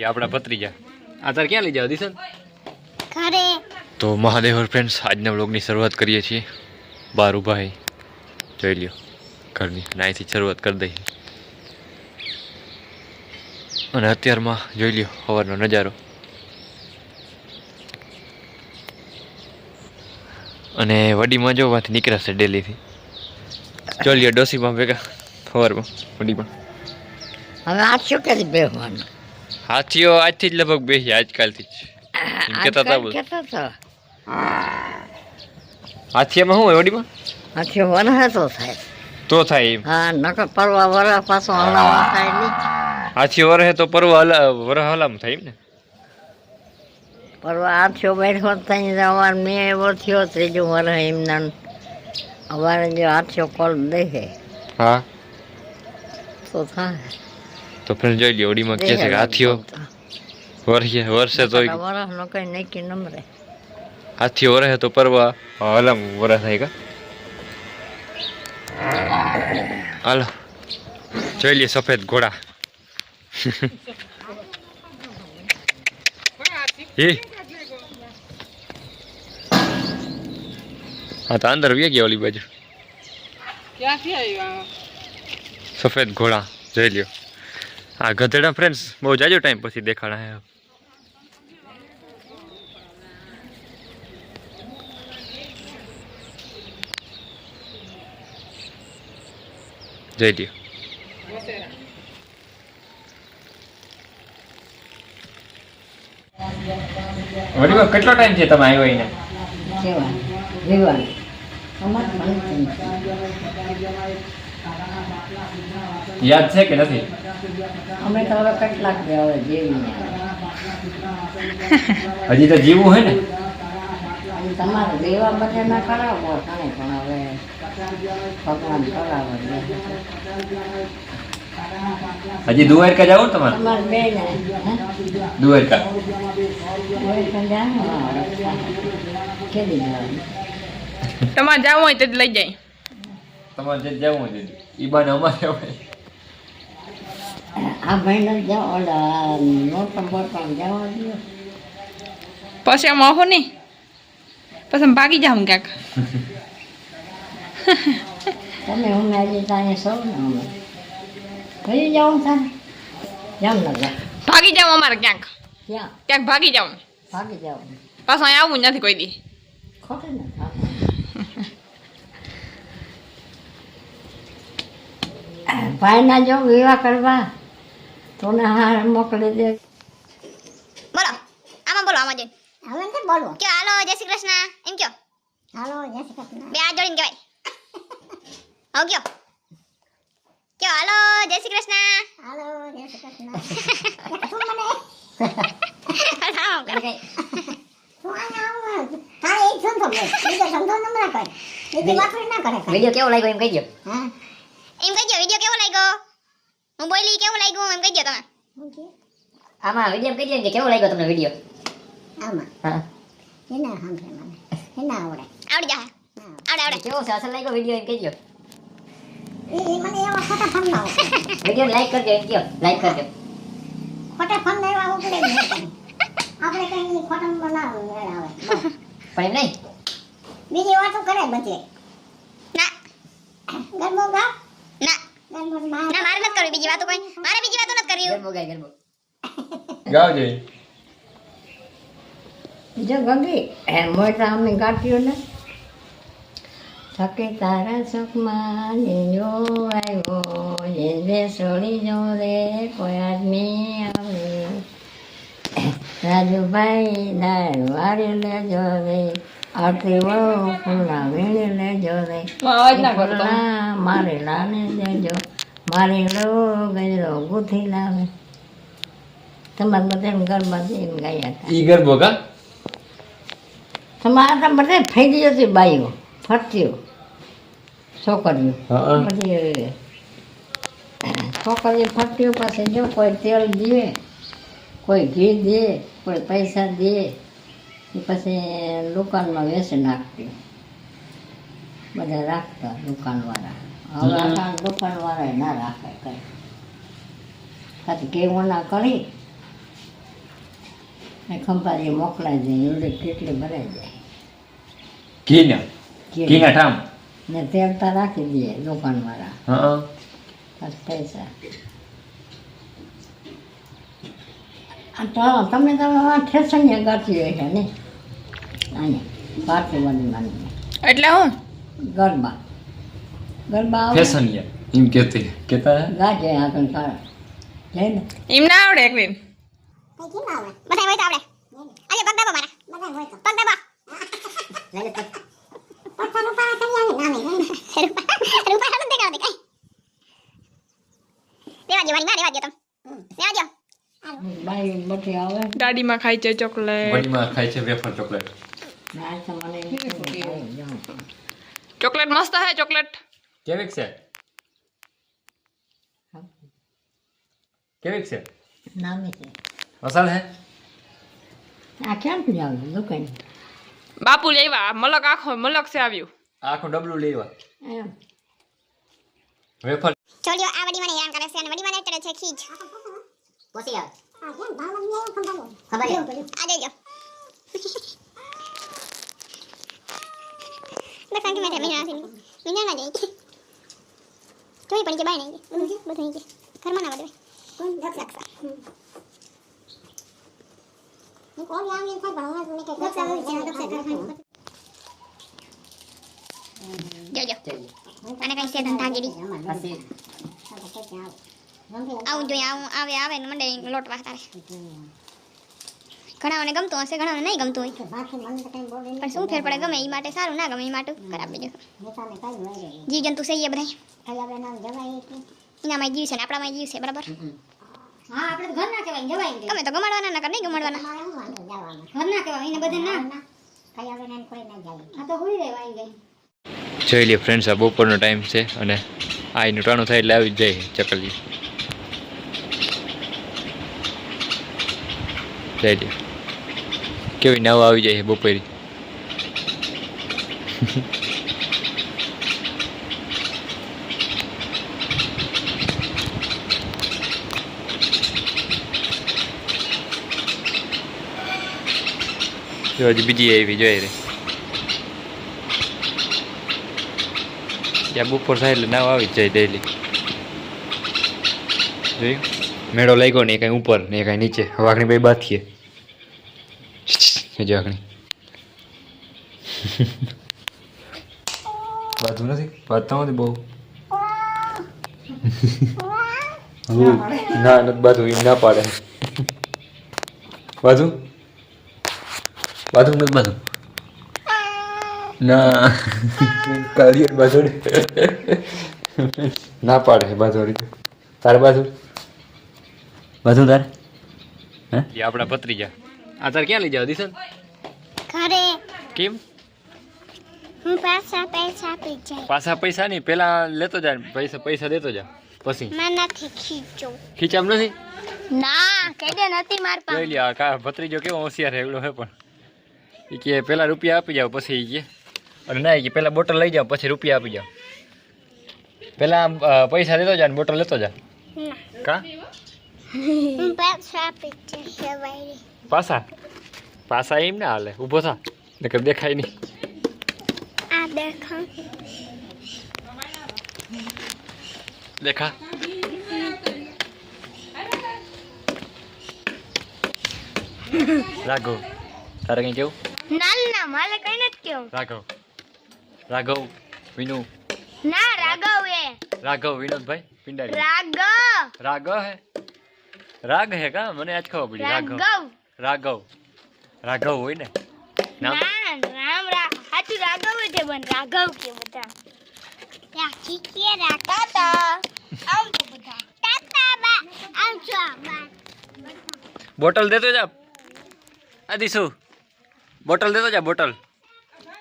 આપણા ભત્રીજા આ તાર ક્યાં લઈ જાવ દિશન? ઘરે. તો મહાદેવ ફ્રેન્ડ્સ આજના બ્લોગની શરૂઆત કરીએ છીએ. બાર ઊભા હે. જોઈ લ્યો ઘરની નાઈથી શરૂઆત કરી દઈએ. અને અત્યારમાં જોઈ લ્યો સવારનો નજારો. અને વડીમાં જોવાથી નીકળાશે ડેલીથી. જોઈ લ્યો ડોસીમાં ભેગા સવારમાં વડીમાં. હવે આ શું કરી બેસવાનું હાથીઓ આજથી જ લગભગ બેસી આજકાલથી જ. એમ કહેતા હતા બધું. શું હોય ઓડીમાં? હાથી વરહે તો થાય. તો થાય એમ. હા નકર પરવા વરહ પાછો હલાવા થાય નહીં. હાથી વરહે તો પર્વ હલા વરહ હલામ થાય એમ ને? પરવા હાથીઓ બેઠો થઈ જવાર મેં એવો થયો ત્રીજું વરહ એમના અમારે જો હાથીઓ કોલ દેખે. હા. તો થાય. તો ફ્રેન્ડ જોઈ લ્યો ઓડીમાં કહે છે કે હાથીઓ વર્ષે વર્ષે તો વરહ નો કઈ નક્કી નંબરે હાથીઓ વરહે તો પર્વ. હલામ વરહ થાય કા? હાલો. જોઈ લઈએ સફેદ ઘોડા. એ. હા તો અંદર વ્યા ગયા ઓલી બાજુ. ક્યાંથી આવ્યા? સફેદ ઘોડા જોઈ લ્યો. આ ગધેડા ફ્રેન્ડ્સ બહુ જાજો ટાઈમ પછી દેખાડા હે જોઈ લ્યો કેટલો ટાઈમ છે તમે આવ્યો એને કેવા જીવન અમાર પણ યાદ છે કે નથી? અમે તો હવે કેટલાક હવે જેવી હજી તો જીવવું હોય ને? તમારે દેવા બધે ના કરાવો કઈ પણ હવે ભગવાન કરાવો. હજી દુવારકા જાવ તમારે? તમારે બે ને. દ્વારકા. કેદી જવાનું તમારે જવું હોય તો જ લઈ જાય. તમારે જે જવું હોય એ બાને અમારે આ ભાઈને જાઓ ઓલા નોટ બોટલ જવા દો. પછી આમ આવો નહીં. પછી આમ ભાગી જાઉં ક્યાંક. તમે હું આજે તારે સૌ ને અમે. કઈ જાઉં તારે. જામનગર ભાગી જાઉં અમારે ક્યાંક. ક્યાં? ક્યાંક ભાગી જાઉં ભાગી જાઉં પાછું અહીંયા આવું જ નથી કોઈ દી. ખોટે ને. ભાઈના જો વિવાહ કરવા તો ને હાર મોકલી દે. બોલો આમાં બોલો આમાં જોઈને હવે નથી બોલવું કયો હાલો જય શ્રી કૃષ્ણ એમ કયો? હાલો જય શ્રી કૃષ્ણ. બે હાથ જોડીને કહેવાય. હવ કયો? કયો હાલો જય શ્રી કૃષ્ણ. હાલો જય શ્રી કૃષ્ણ. તું મને? કરે. તું અહીંયા આવ તારે એક સંતો બોલ બીજો સંતો નમ ના કર. બીજી વાપરી ના કરે વીડિયો કેવો લાગ્યો એમ કહી દો એમ કહી દો વીડિયો કેવો લાગ્યો હું બોલી કેવું લાગ્યું? એમ કહી દો તમે. આમાં વીડિયો કહી દે કે કેવો લાગ્યો તમને વીડિયો? આમાં? હા. એના સાંભળે મને. એના આવડે. આવડી જાય. આવડે આવડે. કેવો છે અસલ લાગ્યો વીડિયો એમ કહી દો. એ એ મને એવા ખોટા ફોન ના વિડિયો લાઈક કરજો એમ કહો. લાઈક કરજો. ખોટા ફોન ના એવા કઈ. આપણે કઈ ખોટા મેળ આવે. પણ એમ નહીં? બીજી વાતો કરે બચે. ના. ગરબો ગા. ના મારે નથી કરવી બીજી વાતો કોઈ મારે બીજી વાતો નથી કરવી. ગરબો ગાય ગરબો ગાવ જોઈ. જો ગગી એ મોટા અમે ને થકે તારા સુખમાં જો આવ્યો જે સોળી જો રે કોઈ આદમી આવે. રાજુભાઈ દાળ વાળી લેજો રે આરતી વહુ ફૂલા વીણી લેજો રે. મારે લાને દેજો. મારી લો ગજરો ગુથી લાવે તમારે બધા ઘરમાં જઈને ગયા હતા. ઈ ગરબો કા? તમારા તો બધે ફેરી હતી બાઈઓ ફરતીઓ છોકરીઓ. પછી છોકરીઓ ફરતીઓ પાસે જો કોઈ તેલ દે કોઈ ઘી દે કોઈ પૈસા દે પછી દુકાનમાં વેચી નાખતી. બધા રાખતા દુકાનવાળા. હવે હમ. આ દુકાનવાળા ના રાખે કઈ. ખાલી કેવું ના કરી એ ખંભારી મોકલાઈ જાય એવડે કેટલી ભરાઈ જાય. કીને કીને ઠામ? ને તેરતા રાખી દઈએ દુકાનવાળા. હા. બસ પૈસા. તો તમે તમે ને ગાતી હોય છે ને? આને પાર્ટી વાળી એટલે હું? ગરબા. ગરબા આવે ફેશનિયા એમ કહેતી કહેતા હે ગાજે આગળ સારા જઈને એમ ના આવડે એક દિન કઈ કેમ આવે બધાય હોય તો આવડે આજે પગ દાબો મારા બધા હોય તો પગ દાબો પથ્થર ઉપાડા કરી આવે નામે રૂપા રૂપા નથી દેખાડતી કઈ રેવા દો મારી માં રેવા દો તમે રેવા દો બાઈ બધી આવે ગાડીમાં ખાય છે ચોકલેટ વડીમાં ખાય છે વેફર ચોકલેટ ને આ તો મને જાઉં. ચોકલેટ મસ્ત હે ચોકલેટ કેવીક છે? કેવીક છે? નામી છે. વસાલ હે? આ ક્યાંથી આવે દુકાન બાપુ લેવા મલક આખો મલક છે આવ્યું. આખું ડબલું લેવા વેફર. છોડીઓ આ વડી મને હેરાન કરે છે અને વડી મને કરે છે ખીજ. પોસી આવ. આ કેમ ભાવ લઈ આવ્યો ખબર ખબર આ દેજો બસ આંટી મેં મીના આસી મીના ના જઈ જોઈ પડી કે બાય નહીં બધું અહીં કે ઘરમાં ના બધું કોણ દક્ષા હું કોણ આવી થાય ભણવા મને કે દક્ષા હોય છે દક્ષા કરે જોજો અને કઈ છે ધંધાગીરી આવું જોઈએ આવું આવે આવે ને મંડે લોટવા તારે ઘણાઓને ગમતું હશે ઘણાઓને નહીં ગમતું હોય. પણ શું ફેર પડે ગમે એ માટે સારું ના ગમે એ માટે ખરાબ બીજું જીવ જંતુ છે એ બધા એનામાં જીવ છે ને આપણામાં જીવ છે બરાબર? હા આપણે તો ઘર ના કહેવાય જવાય ગમે તો ગમાડવાના નકર નહીં ગમાડવાના. મારે હું વાંધો? જવાનું. ઘર ના કહેવાય એને બધે ના. કઈ આવે ને કોઈ ના જાય. આ તો હોઈ રહેવાય ગઈ. જોઈ લે ફ્રેન્ડ્સ આ બપોરનો ટાઈમ છે અને આ એનું ટાણું થાય એટલે આવી જાય ચકલી. જઈ લે કેવી નવ આવી જાય બપોરી. જો હજી બીજી આવી જોઈ રે. ત્યાં બપોર થાય એટલે નાવ આવી જ જાય ડેલી જોયું? મેળો લાગ્યો ને એ કાંઈ ઉપર ને કાંઈ નીચે. વાઘણી ભાઈ બાથીએ. જો બાથું નથી. બાથતા નથી બહુ. ના નથી બાજુ એમ ના પાડે. બાજુ? બાજુ નથી બાજુ? ના. કાઢીએ બાજોડી. ના પાડે બાજોડી તારે બાજુ? બાજુ તારે? હે? આપણા પત્રીજા આ તારે ક્યાં લઈ જાવ દિશન ઘરે. કેમ? હું પાછા પૈસા આપી જાય. પાછા પૈસા નહીં પેલા લેતો જા પૈસા પૈસા દેતો જા પછી. માનાથી ખીચો. ખીચામ નથી? ના કેડે નથી માર જોઈ લે આ કા ભત્રીજો કેવો હોશિયાર છે એવડો હે પણ. એ કે પેલા રૂપિયા આપી જાવ પછી એ કે. અને ના એ કે પેલા બોટલ લઈ જાવ પછી રૂપિયા આપી જાવ પેલા પૈસા દેતો જા ને બોટલ લેતો જા. કા? હું પાછા એમ ના હાલે. ઊભો થા. નકર દેખાય નહીં. આ દેખા દેખા. રાઘવ તારે કઈ કેવું? ના ના મારે કઈ નથી કેવું. રાઘવ. રાઘવ વિનુ. ના રાઘવ એ. રાઘવ વિનોદભાઈ પિંડારી. રાઘવ. રાઘવ હે? રાગ હે કા? મને આજ ખબર પડી. રાઘવ. રાઘવ. રાઘવ. હોય ને. નામ? ના રામ રા હાચું રાઘવ છે પણ રાઘવ કે બધા. યા કીકીએ રાતા આમ તો બધા. તાતા બા. આમ છો બા. બોટલ દેતો જા. આ દીસુ બોટલ દેતો જા બોટલ.